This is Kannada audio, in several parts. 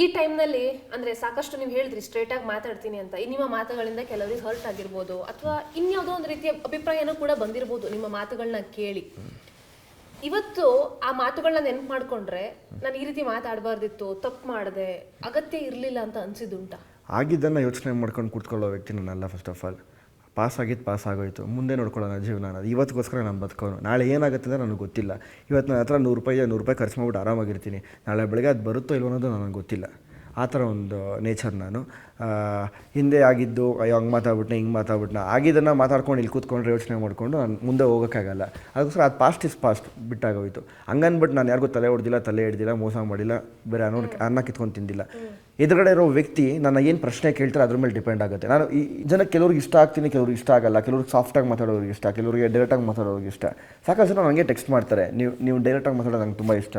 ಈ ಟೈಮ್ನಲ್ಲಿ ಅಂದ್ರೆ ಸಾಕಷ್ಟು ನೀವು ಹೇಳಿದ್ರಿ ಸ್ಟ್ರೇಟ್ ಆಗಿ ಮಾತಾಡ್ತೀನಿ ಅಂತ. ನಿಮ್ಮ ಮಾತುಗಳಿಂದ ಕೆಲವರಿಗೆ ಹರ್ಟ್ ಆಗಿರ್ಬೋದು ಅಥವಾ ಇನ್ಯಾವುದೋ ಒಂದು ರೀತಿಯ ಅಭಿಪ್ರಾಯನೂ ಕೂಡ ಬಂದಿರ್ಬೋದು ನಿಮ್ಮ ಮಾತುಗಳನ್ನ ಕೇಳಿ. ಇವತ್ತು ಆ ಮಾತುಗಳನ್ನ ನೆನ್ಪು ಮಾಡ್ಕೊಂಡ್ರೆ ನಾನು ಈ ರೀತಿ ಮಾತಾಡಬಾರ್ದಿತ್ತು, ತಪ್ಪು ಮಾಡಿದೆ, ಅಗತ್ಯ ಇರಲಿಲ್ಲ ಅಂತ ಅನ್ಸಿದ್ದುಂಟಾ? ಆಗಿದ್ದನ್ನು ಯೋಚನೆ ಮಾಡ್ಕೊಂಡು ಕೂತ್ಕೊಳ್ಳೋ ವ್ಯಕ್ತಿ ನಾನಲ್ಲ ಫಸ್ಟ್ ಆಫ್ ಆಲ್ ಪಾಸ್ ಪಾಸಾಗೋಯಿತು. ಮುಂದೆ ನೋಡ್ಕೊಳ್ಳೋಣ ಜೀವನ ಅನ್ನೋದು. ಇವತ್ತಿಗೋಸ್ಕರ ನಾನು ಬದುಕೋನು. ನಾಳೆ ಏನಾಗುತ್ತೆ ಅಂದರೆ ನನಗೆ ಗೊತ್ತಿಲ್ಲ. ಇವತ್ತು ನನ್ನ ಹತ್ರ ನೂರು ರೂಪಾಯಿ ನೂರು ರೂಪಾಯಿ ಖರ್ಚು ಮಾಡ್ಬಿಟ್ಟು ಆರಾಮಾಗಿರ್ತೀನಿ. ನಾಳೆ ಬೆಳಗ್ಗೆ ಅದು ಬರುತ್ತೋ ಇಲ್ಲವೋ ಅನ್ನೋದು ನನಗೆ ಗೊತ್ತಿಲ್ಲ. ಆ ಥರ ಒಂದು ನೇಚರ್ ನಾನು. ಹಿಂದೆ ಆಗಿದ್ದು ಅಯ್ಯೋ ಹಂಗೆ ಮಾತಾಡ್ಬಿಟ್ನೆ ಹಿಂಗೆ ಮಾತಾಡ್ಬಿಟ್ನ ಆಗಿದ್ದನ್ನು ಮಾತಾಡ್ಕೊಂಡು ಇಲ್ಲಿ ಕೂತ್ಕೊಂಡ್ರೆ ಯೋಚನೆ ಮಾಡಿಕೊಂಡು ನಾನು ಮುಂದೆ ಹೋಗೋಕ್ಕಾಗಲ್ಲ. ಅದಕ್ಕೋಸ್ಕರ ಅದು ಪಾಸ್ಟ್ ಇಸ್ ಪಾಸ್ಟ್ ಬಿಟ್ಟಾಗೋಯಿತು. ಹಂಗನ್ಬಿಟ್ಟು ನಾನು ಯಾರಿಗೂ ತಲೆ ಹೊಡೆದಿಲ್ಲ ತಲೆ ಹಿಡ್ದಿಲ್ಲ ಮೋಸ ಮಾಡಿಲ್ಲ ಬೇರೆ ಅನ್ನೋ ಅನ್ನ ಕಿತ್ಕೊಂಡು ತಿಂದಿಲ್ಲ. ಎದುರುಗಡೆ ಇರೋ ವ್ಯಕ್ತಿ ನನ್ನ ಏನು ಪ್ರಶ್ನೆ ಕೇಳ್ತಾರೆ ಅದ್ರ ಮೇಲೆ ಡಿಪೆಂಡ್ ಆಗುತ್ತೆ. ನಾನು ಈ ಜನ ಕೆಲವ್ರಿಗೆ ಇಷ್ಟ ಆಗ್ತೀನಿ ಕೆಲವ್ರಿಗೆ ಇಷ್ಟ ಆಗಲ್ಲ ಕೆಲವ್ರಿಗೆ ಸಾಫ್ಟಾಗಿ ಮಾತಾಡೋರಿಗೆ ಇಷ್ಟ ಕೆಲವರಿಗೆ ಡೈರೆಕ್ಟಾಗಿ ಮಾತಾಡೋರಿಗೆ ಇಷ್ಟ. ಸಾಕಷ್ಟು ಜನ ನನಗೆ ಟೆಕ್ಸ್ಟ್ ಮಾಡ್ತಾರೆ ನೀವು ನೀವು ಡೈರೆಕ್ಟಾಗಿ ಮಾತಾಡೋದು ನಂಗೆ ತುಂಬ ಇಷ್ಟ.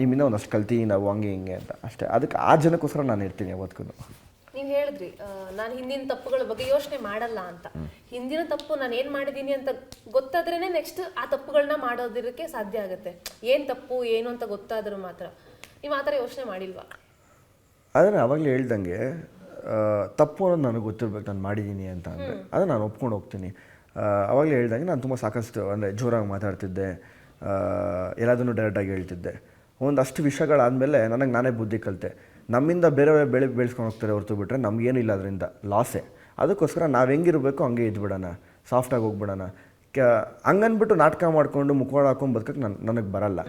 ನಿಮ್ಮಿಂದ ಒಂದಷ್ಟು ಕಲ್ತೀನಿ ನಾವು ಹಂಗೆ ಹಿಂಗೆ ಅಂತ. ಅಷ್ಟೇ. ಅದಕ್ಕೆ ಆ ಜನಕ್ಕೋಸ್ಕರ ನಾನು ಇರ್ತೀನಿ ಯಾವತ್ತೂ ನೀವು ಹೇಳಿದ್ರಿ ನಾನು ಹಿಂದಿನ ತಪ್ಪುಗಳ ಬಗ್ಗೆ ಯೋಚನೆ ಮಾಡಲ್ಲ ಅಂತ. ಹಿಂದಿನ ತಪ್ಪು ನಾನು ಏನು ಮಾಡಿದ್ದೀನಿ ಅಂತ ಗೊತ್ತಾದ್ರೇ ನೆಕ್ಸ್ಟ್ ಆ ತಪ್ಪುಗಳನ್ನ ಮಾಡೋದಿರಕ್ಕೆ ಸಾಧ್ಯ ಆಗುತ್ತೆ. ಏನು ತಪ್ಪು ಏನು ಅಂತ ಗೊತ್ತಾದರೂ ಮಾತ್ರ. ನೀವು ಆ ಥರ ಯೋಚನೆ ಮಾಡಿಲ್ವಾ? ಆದರೆ ಅವಾಗಲೇ ಹೇಳ್ದಂಗೆ ತಪ್ಪು ಅನ್ನೋದು ನನಗೆ ಗೊತ್ತಿರ್ಬೇಕು ನಾನು ಮಾಡಿದ್ದೀನಿ ಅಂತ ಅಂದರೆ ಅದು ನಾನು ಒಪ್ಕೊಂಡು ಹೋಗ್ತೀನಿ. ಅವಾಗಲೇ ಹೇಳ್ದಂಗೆ ನಾನು ತುಂಬ ಸಾಕಷ್ಟು ಅಂದರೆ ಜೋರಾಗಿ ಮಾತಾಡ್ತಿದ್ದೆ. ಎಲ್ಲದನ್ನು ಡೈರೆಕ್ಟಾಗಿ ಹೇಳ್ತಿದ್ದೆ. ಒಂದಷ್ಟು ವಿಷಯಗಳಾದಮೇಲೆ ನನಗೆ ನಾನೇ ಬುದ್ಧಿ ಕಲಿತೆ. ನಮ್ಮಿಂದ ಬೇರೆಯವರೇ ಬೆಳೆ ಬೆಳೆಸ್ಕೊಂಡು ಹೋಗ್ತಾರೆ ಹೊರತು ಬಿಟ್ಟರೆ ನಮಗೇನಿಲ್ಲ ಅದರಿಂದ ಲಾಸೇ. ಅದಕ್ಕೋಸ್ಕರ ನಾವು ಹೆಂಗಿರಬೇಕು ಹಂಗೆ ಇದ್ಬಿಡೋಣ ಸಾಫ್ಟಾಗಿ ಹೋಗ್ಬಿಡೋಣ. ಕ ಹಂಗನ್ಬಿಟ್ಟು ನಾಟಕ ಮಾಡಿಕೊಂಡು ಮುಖವಾಡ ಹಾಕೊಂಡು ಬದುಕಕ್ಕೆ ನನ್ನ ನನಗೆ ಬರಲ್ಲ.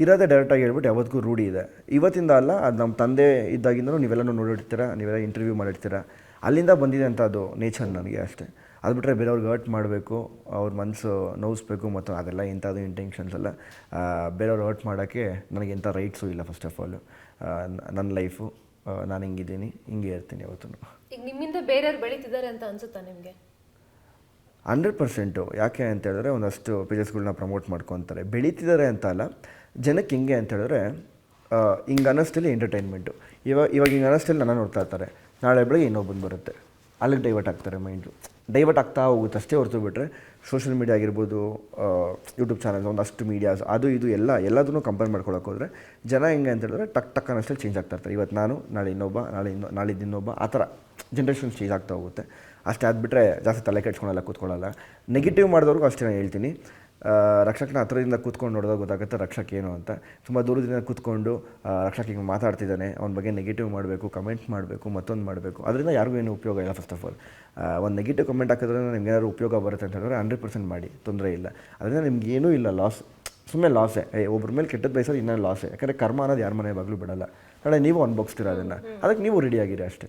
ಇರೋದೇ ಡೈರೆಕ್ಟಾಗಿ ಹೇಳ್ಬಿಟ್ಟು ಯಾವತ್ತಿಗೂ ರೂಢಿ ಇದೆ. ಇವತ್ತಿಂದ ಅಲ್ಲ ಅದು ನಮ್ಮ ತಂದೆ ಇದ್ದಾಗಿಂದನೂ ನೀವೆಲ್ಲನೂ ನೋಡಿರ್ತೀರ ನೀವೆಲ್ಲ ಇಂಟರ್ವ್ಯೂ ಮಾಡಿರ್ತೀರ. ಅಲ್ಲಿಂದ ಬಂದಿದೆ ಅಂತ ಅದು ನೇಚರ್ ನನಗೆ ಅಷ್ಟೇ. ಅದು ಬಿಟ್ಟರೆ ಬೇರೆಯವ್ರಿಗೆ ಹರ್ಟ್ ಮಾಡಬೇಕು ಅವ್ರ ಮನಸ್ಸು ನೋವಿಸ್ಬೇಕು ಮತ್ತು ಅದೆಲ್ಲ ಇಂಥದ್ದು ಇಂಟೆನ್ಷನ್ಸ್ ಎಲ್ಲ ಬೇರೆಯವ್ರು ಹರ್ಟ್ ಮಾಡೋಕ್ಕೆ ನನಗೆ ಎಂಥ ರೈಟ್ಸು ಇಲ್ಲ ಫಸ್ಟ್ ಆಫ್ ಆಲು ನನ್ನ ಲೈಫು ನಾನು ಹಿಂಗಿದ್ದೀನಿ ಹಿಂಗೆ ಇರ್ತೀನಿ ಅವತ್ತು ಈಗ ನಿಮ್ಮಿಂದ ಬೇರೆಯವ್ರು ಬೆಳೀತಿದ್ದಾರೆ ಅಂತ ಅನ್ಸುತ್ತಾ ನಿಮಗೆ? Hundred percent. ಯಾಕೆ ಅಂತ ಹೇಳಿದ್ರೆ ಒಂದಷ್ಟು ಪೇಜಸ್ಗಳನ್ನ ಪ್ರಮೋಟ್ ಮಾಡ್ಕೊತಾರೆ. ಬೆಳೀತಿದ್ದಾರೆ ಅಂತ ಅಲ್ಲ ಜನಕ್ಕೆ ಹಿಂಗೆ ಅಂತ ಹೇಳಿದ್ರೆ ಹಿಂಗೆ ಅನ್ನಿಸ್ತಿಲ್ಲ ಎಂಟರ್ಟೈನ್ಮೆಂಟು ಇವಾಗ ಇವಾಗ ಹಿಂಗೆ ಅನ್ನಿಸ್ತಿಲ್ಲ ನನ್ನ ನೋಡ್ತಾ ಇರ್ತಾರೆ. ನಾಳೆ ಬೆಳಗ್ಗೆ ಇನ್ನೊಬ್ಬಂದು ಬರುತ್ತೆ. ಅಲ್ಲಿಗೆ ಡೈವರ್ಟ್ ಆಗ್ತಾರೆ ಮೈಂಡು ಡೈವರ್ಟ್ ಆಗ್ತಾ ಹೋಗುತ್ತೆ ಅಷ್ಟೇ ಹೊರತು ಬಿಟ್ಟರೆ ಸೋಷಿಯಲ್ ಮೀಡಿಯಾ ಆಗಿರ್ಬೋದು ಯೂಟ್ಯೂಬ್ ಚಾನಲ್ಸ್, ಒಂದಷ್ಟು ಮೀಡಿಯಾಸ್, ಅದು ಇದು ಎಲ್ಲ, ಎಲ್ಲದನ್ನು ಕಂಪೇರ್ ಮಾಡ್ಕೊಳಕ್ಕೆ ಹೋದರೆ ಜನ ಹೆಂಗೆ ಅಂತ ಹೇಳಿದ್ರೆ ಟಕ್ ಟಕ್ ಅನ್ನಷ್ಟೇ ಚೇಂಜ್ ಆಗ್ತಾ ಇರ್ತಾರೆ. ಇವತ್ತು ನಾನು, ನಾಳೆ ಇನ್ನೊಬ್ಬ, ನಾಳೆ ಇನ್ನೊ, ನಾಳಿದ್ದು ಇನ್ನೊಬ್ಬ, ಆ ಥರ ಜನ್ರೇಷನ್ ಚೇಂಜ್ ಆಗ್ತಾ ಹೋಗುತ್ತೆ. ಅಷ್ಟೇ ಆದ್ಬಿಟ್ರೆ ಜಾಸ್ತಿ ತಲೆ ಕೆಡ್ಸ್ಕೊಳಲ್ಲ, ಕೂತ್ಕೊಳ್ಳಲ್ಲ. ನೆಗೆಟಿವ್ ಮಾಡಿದವ್ರಿಗೂ ಅಷ್ಟೇ ನಾನು ಹೇಳ್ತೀನಿ. ರಕ್ಷಕನ ಹತ್ರದಿಂದ ಕೂತ್ಕೊಂಡು ನೋಡಿದಾಗ ಗೊತ್ತಾಗುತ್ತೆ ರಕ್ಷಕ್ ಏನು ಅಂತ. ತುಂಬ ದೂರದಿಂದ ಕೂತ್ಕೊಂಡು ರಕ್ಷಕ್ ಹಿಂಗೆ ಮಾತಾಡ್ತಿದ್ದಾನೆ. ಅವನ ಬಗ್ಗೆ ನೆಗೆಟಿವ್ ಮಾಡಬೇಕು ಕಮೆಂಟ್ ಮಾಡಬೇಕು ಮತ್ತೊಂದು ಮಾಡಬೇಕು. ಅದರಿಂದ ಯಾರಿಗೂ ಏನು ಉಪಯೋಗ ಇಲ್ಲ ಫಸ್ಟ್ ಆಫ್ ಆಲ್ ಒಂದು ನೆಗೆಟಿವ್ ಕಮೆಂಟ್ ಹಾಕಿದ್ರೆ ನಿಮ್ಗೆ ಏನಾದ್ರು ಉಪಯೋಗ ಬರುತ್ತೆ ಅಂತ ಹೇಳಿದ್ರೆ ಹಂಡ್ರೆಡ್ ಪರ್ಸೆಂಟ್ ಮಾಡಿ ತೊಂದರೆ ಇಲ್ಲ. ಅದರಿಂದ ನಿಮ್ಗೆ ಏನೂ ಇಲ್ಲ ಲಾಸ್ ಸುಮ್ಮನೆ ಲಾಸೇ ಏ. ಒಬ್ರ ಮೇಲೆ ಕೆಟ್ಟದ್ದು ಬಯಸೋದು ಇನ್ನೂ ಲಾಸೇ ಯಾಕಂದರೆ ಕರ್ಮ ಅನ್ನೋದು ಯಾರ ಮನೆ ಬಾಗ್ಲೂ ಬಿಡಲ್ಲ. ನಾಳೆ ನೀವು ಅನ್ಬೋಗಿಸ್ತೀರ ಅದನ್ನು. ಅದಕ್ಕೆ ನೀವು ರೆಡಿಯಾಗಿರಿ ಅಷ್ಟೇ.